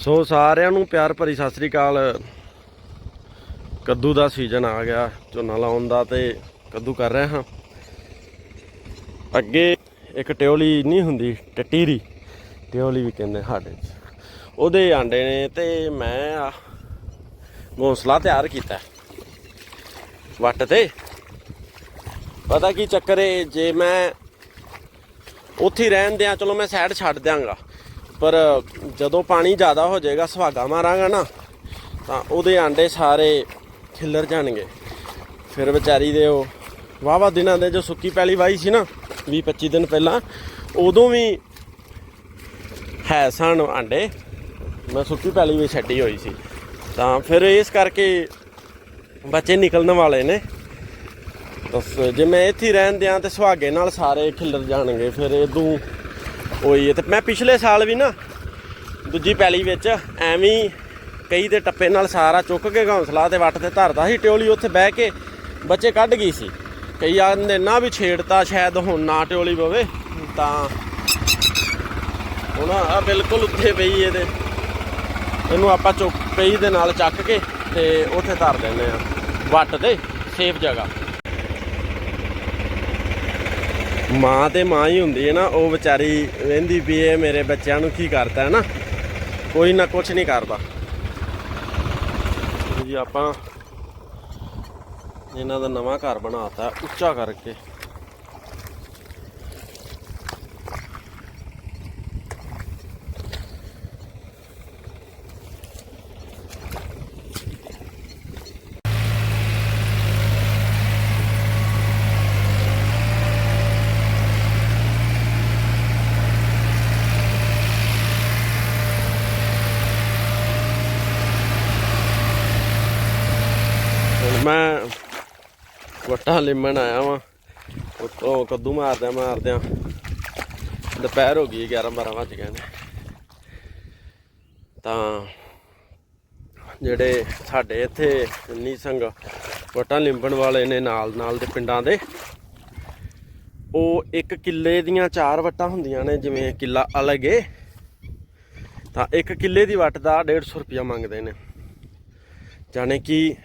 ਸੋ ਸਾਰਿਆਂ ਨੂੰ ਪਿਆਰ ਭਰੀ ਸਤਿ ਸ੍ਰੀ ਅਕਾਲ। ਕੱਦੂ ਦਾ ਸੀਜ਼ਨ ਆ ਗਿਆ, ਝੋਨਾ ਲਾਉਣ ਦਾ ਤੇ ਕੱਦੂ ਕਰ ਰਿਹਾ ਹਾਂ। ਅੱਗੇ ਇੱਕ ਟਿਓਲੀ ਨਹੀਂ ਹੁੰਦੀ ਟਟੀਰੀ ਟਿਓਲੀ ਵੀ ਕਹਿੰਦੇ ਸਾਡੇ 'ਚ। ਉਹਦੇ ਆਂਡੇ ਨੇ ਤੇ ਮੈਂ ਆ ਘੋਂਸਲਾ ਤਿਆਰ ਕੀਤਾ। ਵੱਟ ਤੇ। ਪਤਾ ਕੀ ਚੱਕਰ ਏ, ਜੇ ਮੈਂ ਉੱਥੇ ਰਹਿਣ ਦਿਆਂ, ਚਲੋ ਮੈਂ ਸਾਈਡ ਛੱਡ ਦਿਆਂਗਾ। ਪਰ ਜਦੋਂ ਪਾਣੀ ਜ਼ਿਆਦਾ ਹੋ ਜਾਏਗਾ, ਸੁਹਾਗਾ ਮਾਰਾਂਗਾ ਨਾ, ਤਾਂ ਉਹਦੇ ਆਂਡੇ ਸਾਰੇ ਖਿੱਲਰ ਜਾਣਗੇ। ਫਿਰ ਵਿਚਾਰੀ ਦੇ ਉਹ ਵਾਵਾ ਦਿਨਾਂ ਦੇ ਜੋ ਸੁੱਕੀ ਪੈਲੀ ਵਾਈ ਸੀ ਨਾ 20 25 ਦਿਨ ਪਹਿਲਾਂ, ਉਦੋਂ ਵੀ ਹੈ ਸਨ ਆਂਡੇ। ਮੈਂ ਸੁੱਕੀ ਪੈਲੀ ਵੀ ਛੱਡੀ ਹੋਈ ਸੀ। ਤਾਂ ਫਿਰ ਇਸ ਕਰਕੇ ਬੱਚੇ ਨਿਕਲਣ ਵਾਲੇ ਨੇ। ਤਾਂ ਜੇ ਮੈਂ ਇੱਥੇ ਰਹਿਣ ਦਿਆਂ ਤੇ ਸੁਹਾਗੇ ਨਾਲ ਸਾਰੇ ਖਿੱਲਰ ਜਾਣਗੇ, ਫਿਰ ਇਦੋਂ ਉਹੀ ਹੈ। ਤੇ ਮੈਂ ਪਿਛਲੇ ਸਾਲ ਵੀ ਨਾ ਦੂਜੀ ਪੈਲੀ ਵਿੱਚ ਐਵੇਂ ਕਈ ਦੇ ਟੱਪੇ ਨਾਲ ਸਾਰਾ ਚੁੱਕ ਕੇ ਘੌਂਸਲਾ ਤੇ ਵੱਟ ਤੇ ਧਰਦਾ ਸੀ ਟਿਓਲੀ ਉੱਥੇ ਬਹਿ ਕੇ ਬੱਚੇ ਕੱਢ ਗਈ ਸੀ। ਕਈ ਆਂਦੇ ਨਾ ਵੀ ਛੇੜਤਾ ਸ਼ਾਇਦ ਹੁਣ ਨਾ ਟਿਓਲੀ ਪਵੇ, ਤਾਂ ਹੁਣ ਆ ਬਿਲਕੁਲ ਉੱਥੇ ਪਈ ਇਹਦੇ। ਇਹਨੂੰ ਆਪਾਂ ਚੁੱਕ ਪਈ ਦੇ ਨਾਲ ਚੱਕ ਕੇ ਤੇ ਉੱਥੇ ਧਰ ਦਿੰਦੇ ਆ, ਵੱਟ ਤੇ, ਸੇਫ ਜਗ੍ਹਾ। ਮਾਂ ਤੇ ਮਾਂ ਹੀ ਹੁੰਦੀ ਹੈ ਨਾ, ਉਹ ਵਿਚਾਰੀ ਰਹਿੰਦੀ ਵੀ ਇਹ ਮੇਰੇ ਬੱਚਿਆਂ ਨੂੰ ਕੀ ਕਰਦਾ ਹੈ ਨਾ, ਕੋਈ ਨਾ ਕੁਝ ਨਹੀਂ ਕਰਦਾ। ਜੀ ਆਪਾਂ ਇਹਨਾਂ ਦਾ ਨਵਾਂ ਘਰ ਬਣਾਤਾ, ਉੱਚਾ ਕਰਕੇ ਹੁਣ ਮੈਂ ਵਟਾ ਲਿਮਣ ਆਇਆ ਵਾਂ। ਉੱਤੋਂ ਕੱਦੂ ਮਾਰਦਿਆਂ ਮਾਰਦਿਆਂ ਦੁਪਹਿਰ ਹੋ ਗਈ 11 12 ਵੱਜ ਗਏ ਨੇ। ਤਾਂ ਜਿਹੜੇ ਸਾਡੇ ਇੱਥੇ ਨੀ ਸੰਗ ਵਟਾ ਲਿੰਬਣ ਵਾਲੇ ਨੇ ਨਾਲ ਨਾਲ ਦੇ ਪਿੰਡਾਂ ਦੇ, ਉਹ ਇੱਕ ਕਿੱਲੇ ਦੀਆਂ ਚਾਰ ਵਟਾਂ ਹੁੰਦੀਆਂ ਨੇ, ਜਿਵੇਂ ਕਿੱਲਾ ਅਲੱਗ ਏ ਤਾਂ ਇੱਕ ਕਿੱਲੇ ਦੀ ਵੱਟ ਦਾ 150 ਰੁਪਇਆ ਮੰਗਦੇ ਨੇ। ਜਾਣੇ ਕਿ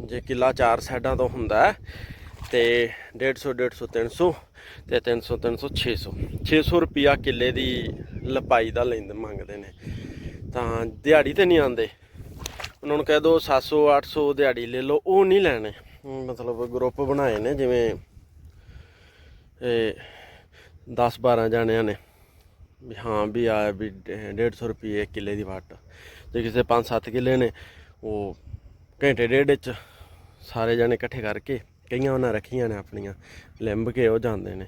ਜੇ ਕਿੱਲਾ ਚਾਰ ਸਾਈਡਾਂ ਤੋਂ ਹੁੰਦਾ ਹੈ, ਤੇ 150 150 300 ਤੇ 300 300 600 600 ਰੁਪਿਆ ਕਿੱਲੇ ਦੀ ਲਪਾਈ ਦਾ ਲੈਂਦੇ ਮੰਗਦੇ ਨੇ। ਤਾਂ ਦਿਹਾੜੀ ਤੇ ਨਹੀਂ ਆਉਂਦੇ। ਉਹਨਾਂ ਨੂੰ ਕਹਿ ਦੋ 700 800 ਦਿਹਾੜੀ ਲੈ ਲਓ, ਉਹ ਨਹੀਂ ਲੈਣੇ। ਮਤਲਬ ਗਰੁੱਪ ਬਣਾਏ ਨੇ, ਜਿਵੇਂ ਇਹ 10 12 ਜਾਣਿਆਂ ਨੇ। ਵੀ ਹਾਂ ਵੀ ਆ ਵੀ 150 ਰੁਪਏ ਕਿੱਲੇ ਦੀ ਵੱਟ। ਜੇ ਕਿਸੇ 5-7 ਕਿੱਲੇ ਨੇ, ਉਹ ਘੰਟੇ ਡੇਢ 'ਚ ਸਾਰੇ ਜਣੇ ਇਕੱਠੇ ਕਰਕੇ ਕਈਆਂ ਉਹਨਾਂ ਰੱਖੀਆਂ ਨੇ ਆਪਣੀਆਂ, ਲਿੰਬ ਕੇ ਉਹ ਜਾਂਦੇ ਨੇ।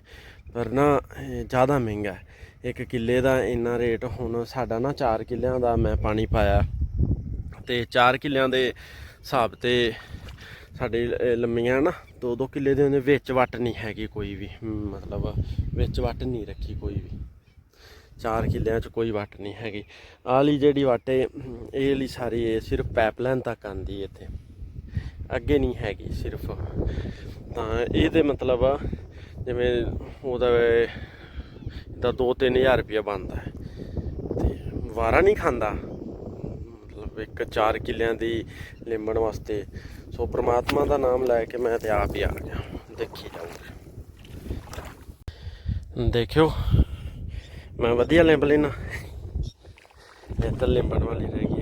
ਪਰ ਨਾ ਜ਼ਿਆਦਾ ਮਹਿੰਗਾ ਹੈ। ਇੱਕ ਕਿੱਲੇ ਦਾ ਇੰਨਾ ਰੇਟ, ਹੁਣ ਸਾਡਾ ਨਾ 4 ਕਿੱਲਿਆਂ ਦਾ ਮੈਂ ਪਾਣੀ ਪਾਇਆ ਤੇ 4 ਕਿੱਲਿਆਂ ਦੇ ਹਿਸਾਬ ਤੇ ਸਾਡੇ ਲੰਮੀਆਂ ਨਾ ਦੋ ਦੋ ਕਿੱਲੇ ਦੇ ਵਿੱਚ ਵੱਟ ਨਹੀਂ ਹੈਗੀ ਕੋਈ ਵੀ। ਮਤਲਬ ਵਿੱਚ ਵੱਟ ਨਹੀਂ ਰੱਖੀ ਕੋਈ ਵੀ। ਚਾਰ ਕਿੱਲਿਆਂ 'ਚ ਕੋਈ ਵੱਟ ਨਹੀਂ ਹੈਗੀ। ਆਲੀ ਜਿਹੜੀ ਵੱਟ ਏ, ਇਹ ਲਈ ਸਾਰੀ ਇਹ ਸਿਰਫ ਪਾਈਪਲਾਈਨ ਤੱਕ ਆਂਦੀ ਇੱਥੇ। ਅੱਗੇ ਨਹੀਂ ਹੈਗੀ ਸਿਰਫ। ਤਾਂ ਇਹ ਇਹਦੇ ਮਤਲਬ ਆ, ਜਿਵੇਂ ਉਹਦਾ ਦਾ 2-3000 ਰੁਪਇਆ ਬਣਦਾ ਹੈ। ਤੇ ਵਾਰਾ ਨਹੀਂ ਖਾਂਦਾ। ਮਤਲਬ ਇੱਕ ਚਾਰ ਕਿੱਲਿਆਂ ਦੀ ਲਿੰਬਣ ਵਾਸਤੇ। ਸੋ ਪ੍ਰਮਾਤਮਾ ਦਾ ਨਾਮ ਲੈ ਕੇ ਮੈਂ ਤੇ ਆਪ ਹੀ ਆ ਗਿਆ। ਦੇਖੀ ਜਾਊਂਗਾ। ਦੇਖਿਓ। ਮੈਂ ਵਧੀਆ ਲਿੰਬ ਲੈਣਾ। ਇਹ ਤਾਂ ਲਿੰਬਣ ਵਾਲੀ ਰਹਿ ਗਈ।